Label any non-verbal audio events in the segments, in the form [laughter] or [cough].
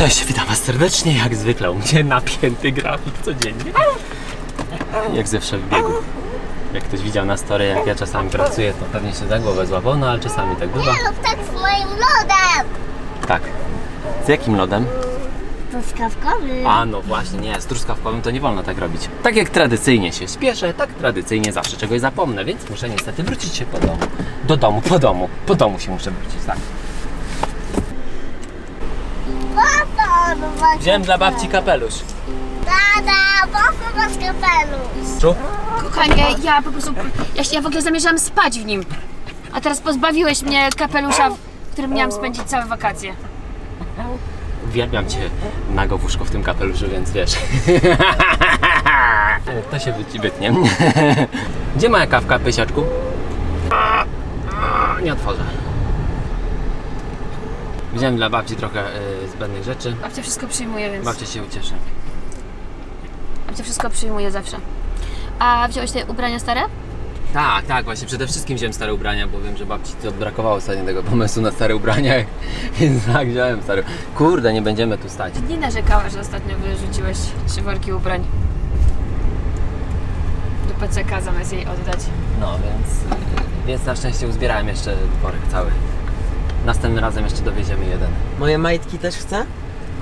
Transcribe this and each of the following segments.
Cześć, witam was serdecznie, jak zwykle u mnie napięty grafik codziennie. Jak zawsze w biegu. Jak ktoś widział na story, jak ja czasami pracuję, to pewnie się za głowę złapał, no ale czasami tak bywa. Nie rób tak z moim lodem! Tak. Z jakim lodem? Truskawkowy. A no właśnie, nie, z truskawkowym to nie wolno tak robić. Tak jak tradycyjnie się spieszę, tak tradycyjnie zawsze czegoś zapomnę, więc muszę niestety wrócić się po domu. Do domu, po domu, po domu się muszę wrócić, tak. Wziąłem dla babci kapelusz. Tata, co masz kapelusz? Czu? Kochanie, ja po prostu, ja, się- ja w ogóle zamierzałam spać w nim. A teraz pozbawiłeś mnie kapelusza, w którym miałam spędzić całe wakacje. Uwielbiam cię nago w łóżko w tym kapeluszu, więc wiesz. [laughs] to się wyci wytnie. Gdzie moja kawka, pysiaczku? Nie otworzę. Wziąłem dla babci trochę y, zbędnych rzeczy. Babcia wszystko przyjmuje, więc Babcia się ucieszy. babcia wszystko przyjmuje zawsze. A wziąłeś te ubrania stare? Tak, tak, właśnie przede wszystkim wziąłem stare ubrania, bo wiem, że babci to brakowało ostatnio tego pomysłu na stare ubrania, [laughs] więc tak wziąłem stare. Kurde, nie będziemy tu stać. Nie narzekała, że ostatnio wyrzuciłeś trzy worki ubrań. Do PCK zamiast jej oddać. No, więc, y, więc na szczęście uzbierałem jeszcze worek cały. Następnym razem jeszcze dowieziemy jeden. Moje majtki też chce?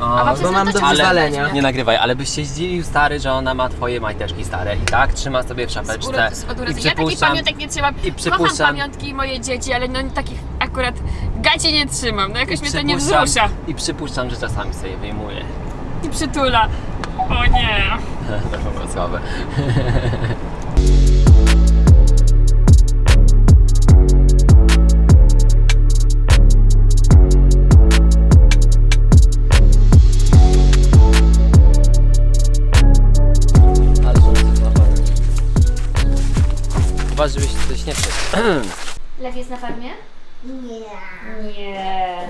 O, babcia bo mam do cię wywalenia. nie nagrywaj, ale byś się zdziwił stary, że ona ma twoje majteczki stare i tak trzyma sobie w Z szapeczce. I. Ja takich przypuszczam, pamiątek nie trzymam. i Kocham przypuszczam- pamiątki moje dzieci, ale no takich akurat gaci nie trzymam. No jakoś mnie to nie przypuszczam- wzrusza. I przypuszczam, że czasami sobie wyjmuje. I przytula. O nie. [laughs] to było słabe. Jest na farmie? Nie. Nie.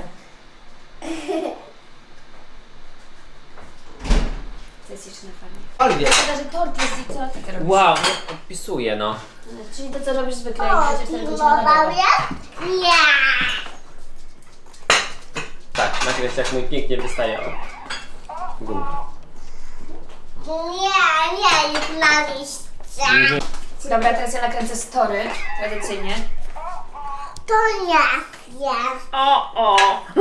Co jest jeszcze na farmie? Oliwie. Szkoda, że tort jest i co ty robisz? Wow, odpisuję no. Czyli to, co robisz zwykle, O, jak pilnował? Nie. Tak, nagrać jak mój pięknie wystaje. Gum. Nie, nie, już na liście. Dobra, teraz ja nakręcę story, tradycyjnie. To nie jest. O, o! [laughs]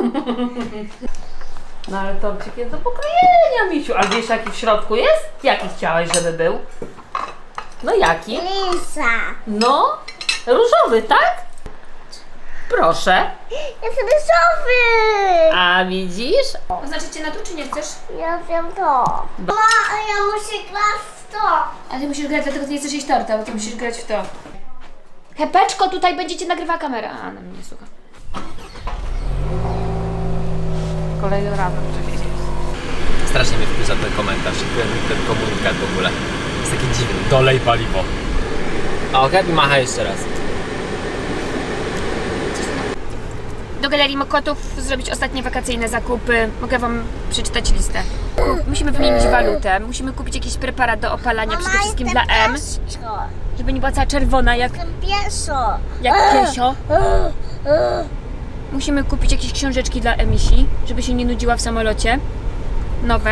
No ale torcik jest do pokrojenia, misiu. A wiesz jaki w środku jest? Jaki chciałeś, żeby był? No jaki? Lisa. No, różowy, tak? Proszę. Jest rysowy. A widzisz? Oznaczycie na tu, czy nie chcesz? Ja wiem to. Mama, ja muszę grać w to. A ty musisz grać, dlatego ty nie chcesz jeść torta, bo ty musisz grać w to. Hepeczko, tutaj będziecie nagrywa kamera. A, na mnie nie słucha. Kolejny razem przecież. Strasznie mnie wkurza ten komentarz, ten, ten komunikat w ogóle. Jest taki dziwny. Dolej paliwo. O, Gabi macha jeszcze raz. Do Galerii Mokotów zrobić ostatnie wakacyjne zakupy. Mogę Wam przeczytać listę. Kup- Musimy wymienić walutę, musimy kupić jakiś preparat do opalania, przede wszystkim dla M. żeby nie była cała czerwona jak, Jestem pieszo. jak piesio. Musimy kupić jakieś książeczki dla Emisi, żeby się nie nudziła w samolocie. Nowe.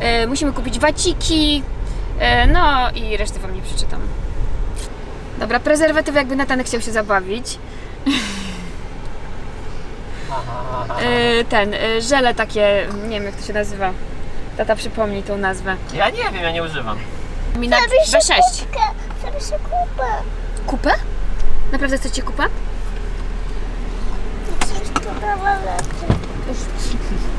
E, musimy kupić waciki. E, no i resztę Wam nie przeczytam. Dobra, prezerwatywy jakby Natanek chciał się zabawić. E, ten, e, żele takie, nie wiem jak to się nazywa. Tata przypomnij tą nazwę. Ja nie wiem, ja nie używam. Minat Zrobię się B6. kubkę. Zrobię się kupę. Kupę? Naprawdę chcecie kupę? Coś tu. [laughs]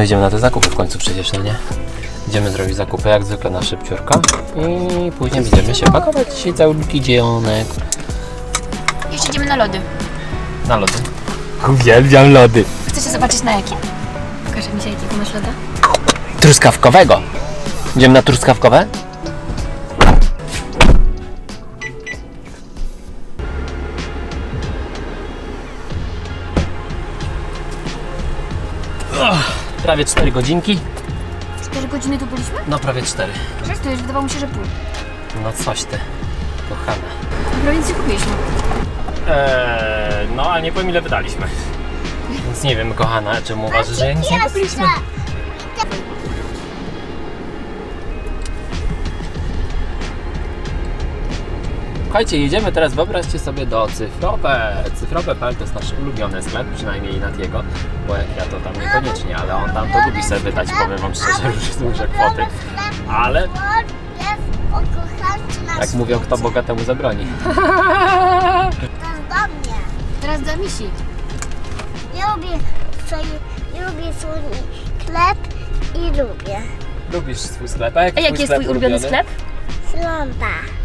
No idziemy na te zakupy w końcu przecież, no nie? Idziemy zrobić zakupy jak zwykle na szybciurka i później będziemy się pakować dzisiaj cały dzionek Jeszcze idziemy na lody. na lody. Uwielbiam lody. Chcecie zobaczyć na jakim? Pokażę mi się jakiego masz loda. Truskawkowego. Idziemy na truskawkowe? Prawie 4 godzinki. 4 godziny tu byliśmy? No prawie 4. Żartujesz, wydawało mi się, że pół. No coś ty, kochana. Dobra, nic nie kupiliśmy. Eee, no ale nie powiem ile wydaliśmy. Więc nie wiem, kochana, czemu uważasz, że nic nie kupiliśmy? Słuchajcie, jedziemy teraz, wyobraźcie sobie do cyfrowe. Cyfrowe.pl to jest nasz ulubiony sklep, przynajmniej Natiego, bo jak ja to tam niekoniecznie, ale on tam to lubi sobie wydać, powiem wam szczerze, już duże kwoty. Ale jest ukochańczy na jak mówią, kto bogatemu zabroni. To jest do mnie. Teraz do misi. Ja lubię, swój, lubię swój chleb i lubię Lubisz swój sklep, a jaki, A jaki jest twój ulubiony sklep? śląda.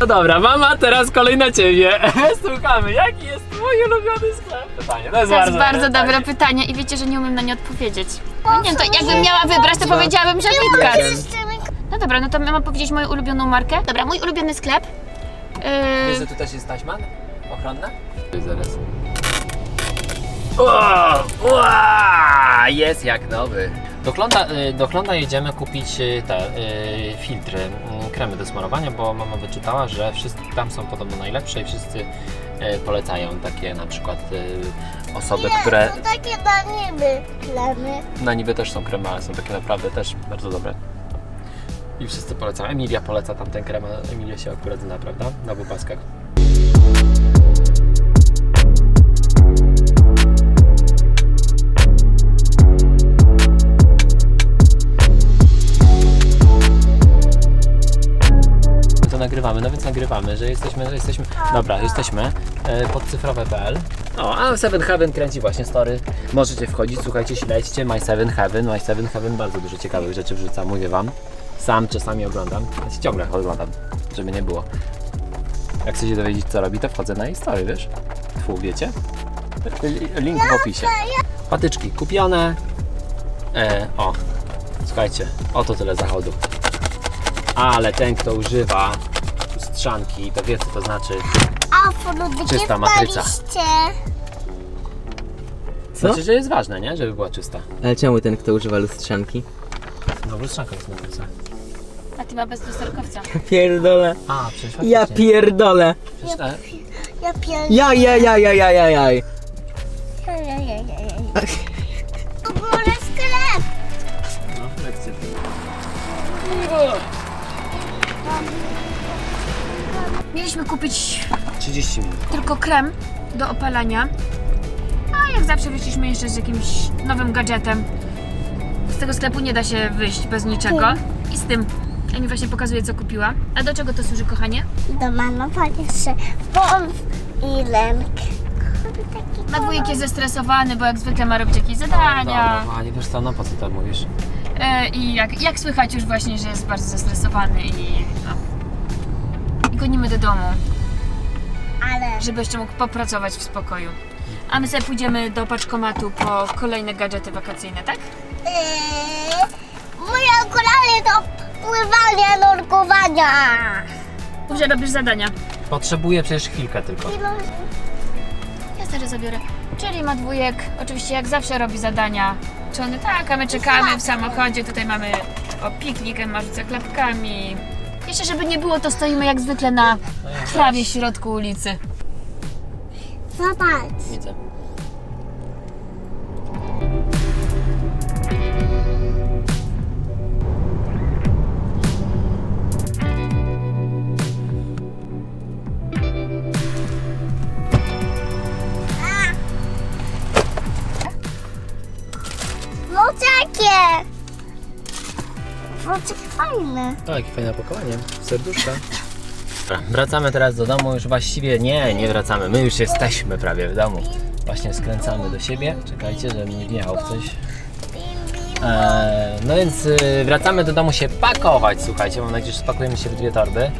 No dobra, mama, teraz kolej na ciebie. [laughs] Słuchamy, jaki jest twój ulubiony sklep? Pytanie, to jest To jest bardzo, bardzo pytanie. dobre pytanie i wiecie, że nie umiem na nie odpowiedzieć. No nie wiem, to jakbym miała wybrać, to powiedziałabym, że mi No dobra, no to mam powiedzieć moją ulubioną markę. Dobra, mój ulubiony sklep. Wiesz, Yy, że tu też jest taśma ochronna? Zaraz. O, ua, jest jak nowy. Do Klonda, y, do Klonda jedziemy kupić y, te y, filtry, y, kremy do smarowania, bo mama wyczytała, że wszystkie tam są podobno najlepsze i wszyscy polecają takie na przykład osoby, które To takie na niby plemy. na niby też są kremy, ale są takie naprawdę też bardzo dobre. I wszyscy polecają. Emilia poleca tamten krem, a Emilia się akurat zna, prawda? Na wypaskach. Nagrywamy, no więc nagrywamy, że jesteśmy, że jesteśmy, dobra, jesteśmy e, pod cyfrowe.pl O, a Seven Heaven kręci właśnie story, możecie wchodzić, słuchajcie, śledźcie My Seven Heaven, My Seven Heaven bardzo dużo ciekawych rzeczy wrzuca, mówię wam, sam czasami oglądam, znaczy ciągle oglądam, żeby nie było. Jak chcecie dowiedzieć co robi, to wchodzę na jej story, wiesz? Tfu, wiecie? Li- Link w opisie. Patyczki kupione, e, o, słuchajcie, oto tyle zachodu. Ale ten, kto używa lustrzanki, to wie co to znaczy. Czysta matryca. Co? Znaczy, że jest ważne, nie? Żeby była czysta. Ale czemu ten, kto używa lustrzanki? No lustrzanka jest matryca. a ty ma bez lusterkowca. Pierdolę. A, przecież Ja faktycznie. pierdolę. Przecież, e, Ja pierdolę. Ja, ja, ja, ja, ja, ja, ja. Ja, ja, ja, Mieliśmy kupić 30 minut. tylko krem do opalania. A jak zawsze wyszliśmy jeszcze z jakimś nowym gadżetem. Z tego sklepu nie da się wyjść bez niczego. I z tym. Ja mi właśnie pokazuje, co kupiła. A do czego to służy, kochanie? Do malowania się Wolf i Lenk. Na dwójek jest zestresowany, bo jak zwykle ma robić jakieś zadania. Dobra, kochanie, wiesz co, no po co to mówisz? E, I jak, jak słychać już właśnie, że jest bardzo zestresowany i no. Gonimy do domu, Ale żeby jeszcze mógł popracować w spokoju. A my sobie pójdziemy do paczkomatu po kolejne gadżety wakacyjne, tak? yy, moje okulary do pływania, nurkowania. Dobrze, robisz zadania. Potrzebuję przecież chwilkę tylko. Ja też zabiorę. Czyli ma dwójek, oczywiście jak zawsze robi zadania. Czy one tak, a my czekamy w samochodzie. Tutaj mamy o piknik, ma rzuca klapkami. Jeszcze żeby nie było, to stoimy jak zwykle na trawie w środku ulicy. Zobacz. Widzę. O, jakie fajne opakowanie. Serduszka. Dobra, wracamy teraz do domu. Już właściwie nie, nie wracamy. My już jesteśmy prawie w domu. Właśnie skręcamy do siebie. Czekajcie, żeby nie wjechało w coś. Eee, no więc y, wracamy do domu się pakować, słuchajcie. Mam nadzieję, że spakujemy się w dwie torby.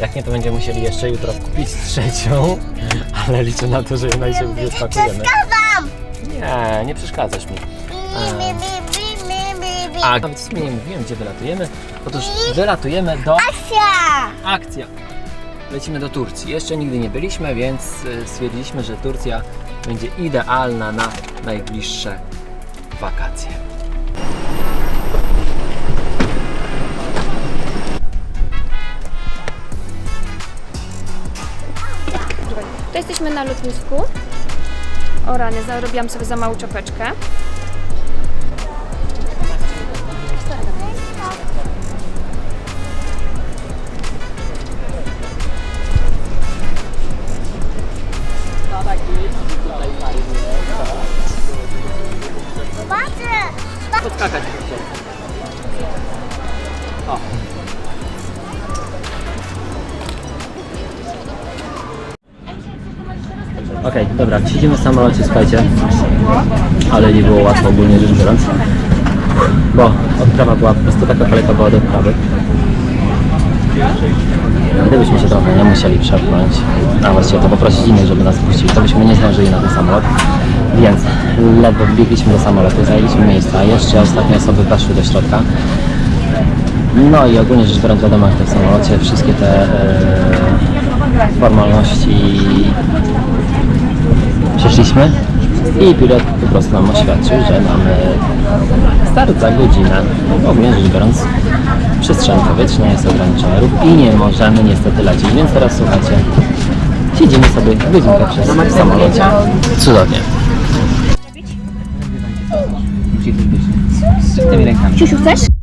Jak nie, to będziemy musieli jeszcze jutro kupić trzecią. [laughs] Ale liczę na to, że jednak się w dwie spakujemy. Przeszkadzam. Nie, nie przeszkadzasz mi. Bi, bi, bi, bi, bi. A nawet w sumie nie mówiłem, gdzie wylatujemy. Otóż wylatujemy do Asia. Akcja! Lecimy do Turcji. Jeszcze nigdy nie byliśmy, więc y, stwierdziliśmy, że Turcja będzie idealna na najbliższe wakacje. To jesteśmy na lotnisku. O rany, zarobiłam sobie za małą czapeczkę. Podskakać O. Okej, dobra, siedzimy w samolocie, słuchajcie. Ale nie było łatwo ogólnie rzecz biorąc. Bo odprawa była po prostu taka kaleka była do odprawy. Gdybyśmy się trochę nie musieli przepchnąć, a właściwie to poprosić innych, żeby nas puścili, to byśmy nie zdążyli na ten samolot. Więc ledwo wbiegliśmy do samolotu, zajęliśmy miejsca, jeszcze ostatnie osoby weszły do środka. No i ogólnie rzecz biorąc wiadomo, jak to w samolocie wszystkie te e, formalności przeszliśmy i pilot po prostu nam oświadczył, że mamy start za godzinę. Ogólnie rzecz biorąc przestrzeń powietrzna jest ograniczona ruch i nie możemy niestety lecieć, więc teraz słuchajcie, siedzimy sobie godzinkę przez samolocie. Cudownie. Z tymi rękami. Siusiu, chcesz?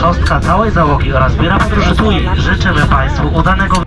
Szostka, całej załogi oraz biura podróży TUI życzymy Państwu udanego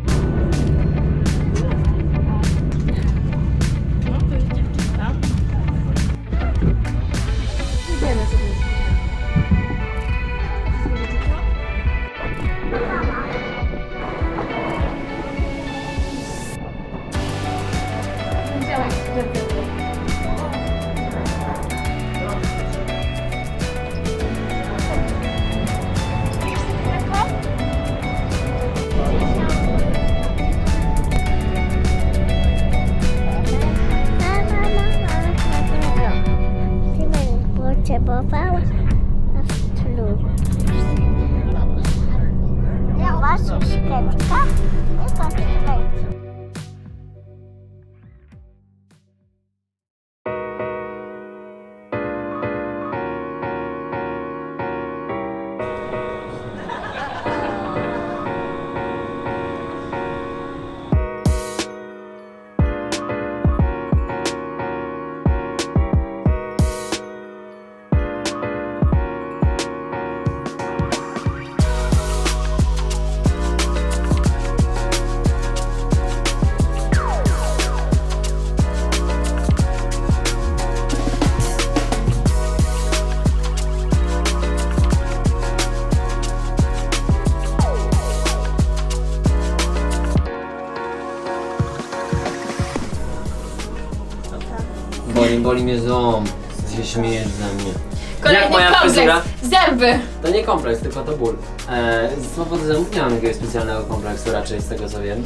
boli mnie ząb. Ty się śmiejesz ze mnie. Kolejny Jak moja kompleks. fryzura? Zęby. To nie kompleks, tylko to ból. E, z powodu zębów nie mam jakiegoś specjalnego kompleksu, raczej z tego co wiem.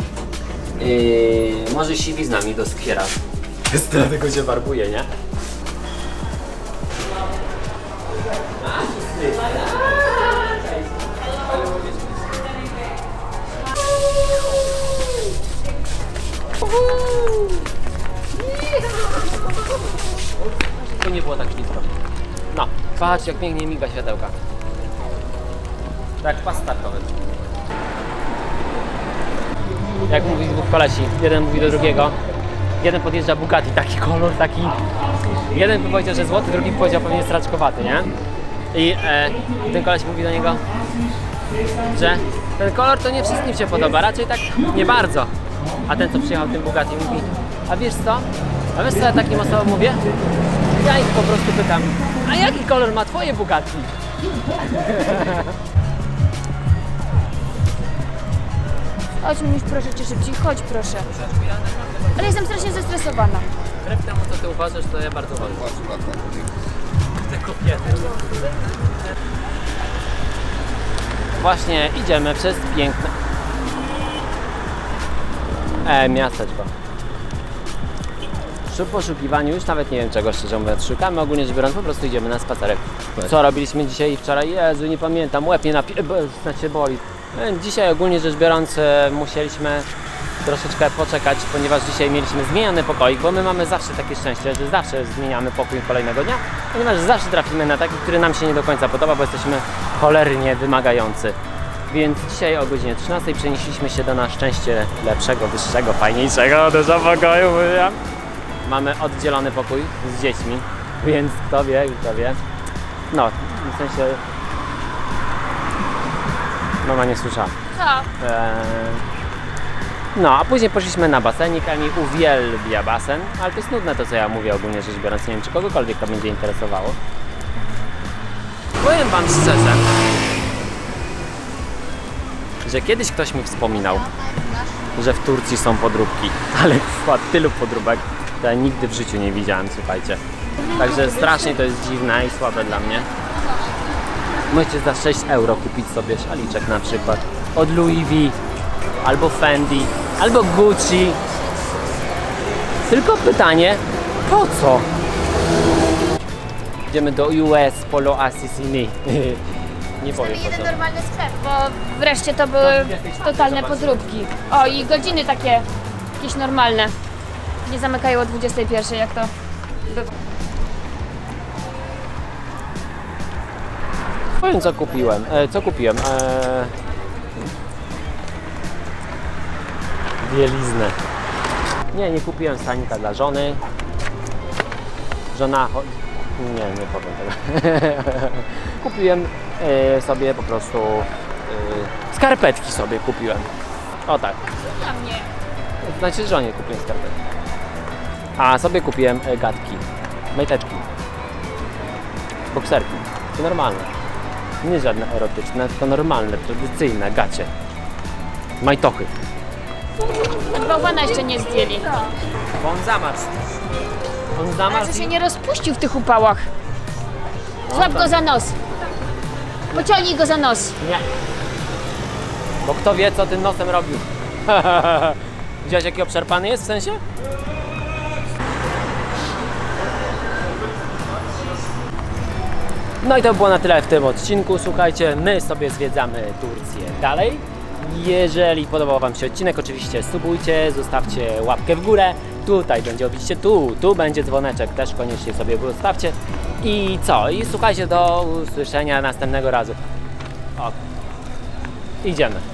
E, może siwiznami do skwiera. Dlatego się farbuje, nie? Uhu. Było tak blisko. No, patrz jak pięknie miga światełka. Tak pas startowy. Jak mówi dwóch kolesi, jeden mówi do drugiego. Jeden podjeżdża Bugatti, taki kolor, taki... Jeden by powiedział, że złoty, drugi powiedział pewnie straczkowaty, nie? I e, ten koleś mówi do niego, że ten kolor to nie wszystkim się podoba, raczej tak nie bardzo. A ten, co przyjechał tym Bugatti mówi, a wiesz co? A wiesz co ja takim osobom mówię? Ja ich po prostu pytam, a jaki kolor ma twoje Bugatti? Chodź Miś, proszę cię szybciej, chodź proszę. Ale jestem strasznie zestresowana. Wbrew temu, co ty uważasz, to ja bardzo wolno. Te kobiety. Właśnie idziemy przez piękne e, miasteczko. Przy poszukiwaniu już nawet nie wiem czego szczerze mówiąc szukamy, ogólnie rzecz biorąc po prostu idziemy na spacerek. Co robiliśmy dzisiaj i wczoraj? Jezu, nie pamiętam, łeb nie napi... bo- Znaczy boli. E, Dzisiaj ogólnie rzecz biorąc e, musieliśmy troszeczkę poczekać, ponieważ dzisiaj mieliśmy zmieniony pokoik, bo my mamy zawsze takie szczęście, że zawsze zmieniamy pokój kolejnego dnia, ponieważ zawsze trafimy na taki, który nam się nie do końca podoba, bo jesteśmy cholernie wymagający. Więc dzisiaj o godzinie 13 przenieśliśmy się do na szczęście lepszego, wyższego, fajniejszego dużo pokoju. mówię. Mamy oddzielony pokój z dziećmi, więc kto wie, kto wie. No, w sensie... Mama nie słyszała. Co? Eee, No, a później poszliśmy na basenik. Emi uwielbia basen, ale to jest nudne to, co ja mówię ogólnie rzecz biorąc. Nie wiem, czy kogokolwiek to będzie interesowało. Powiem Wam szczerze, że kiedyś ktoś mi wspominał, że w Turcji są podróbki, [laughs] ale chyba tylu podróbek to ja nigdy w życiu nie widziałem, słuchajcie. Także strasznie to jest dziwne i słabe dla mnie. Możecie za 6 euro kupić sobie szaliczek na przykład od Louis V, albo Fendi, albo Gucci. Tylko pytanie, po co? Idziemy do US Polo Assassinii. [laughs] Nie powiem po co. normalny sklep, bo wreszcie to były totalne podróbki. O, i godziny takie jakieś normalne. Nie zamykają o 21, jak to. Powiem co kupiłem. E, co kupiłem? E... Bieliznę. Nie, nie kupiłem stanika dla żony. Żona. cho- Nie, nie powiem tego. [laughs] kupiłem e, sobie po prostu. E, skarpetki sobie kupiłem. O tak. Dla mnie. Znaczy żonie kupiłem skarpetki. A sobie kupiłem e, gadki. Majteczki. Bokserki. To normalne. Nie żadne erotyczne, tylko normalne, tradycyjne gacie. Majtochy. Bałwana jeszcze nie zdjęli. Bo on zamarzł. On Ale zamarzł że się nie rozpuścił w tych upałach. Złap go za nos. Pociągnij go za nos. Nie. Bo kto wie, co tym nosem robił. [laughs] Widziałeś, jaki obszarpany jest w sensie? No i to było na tyle w tym odcinku. Słuchajcie, my sobie zwiedzamy Turcję dalej. Jeżeli podobał Wam się odcinek, oczywiście subujcie, zostawcie łapkę w górę. Tutaj będzie oczywiście tu, tu będzie dzwoneczek, też koniecznie sobie zostawcie. I co? I słuchajcie, do usłyszenia następnego razu. O, idziemy.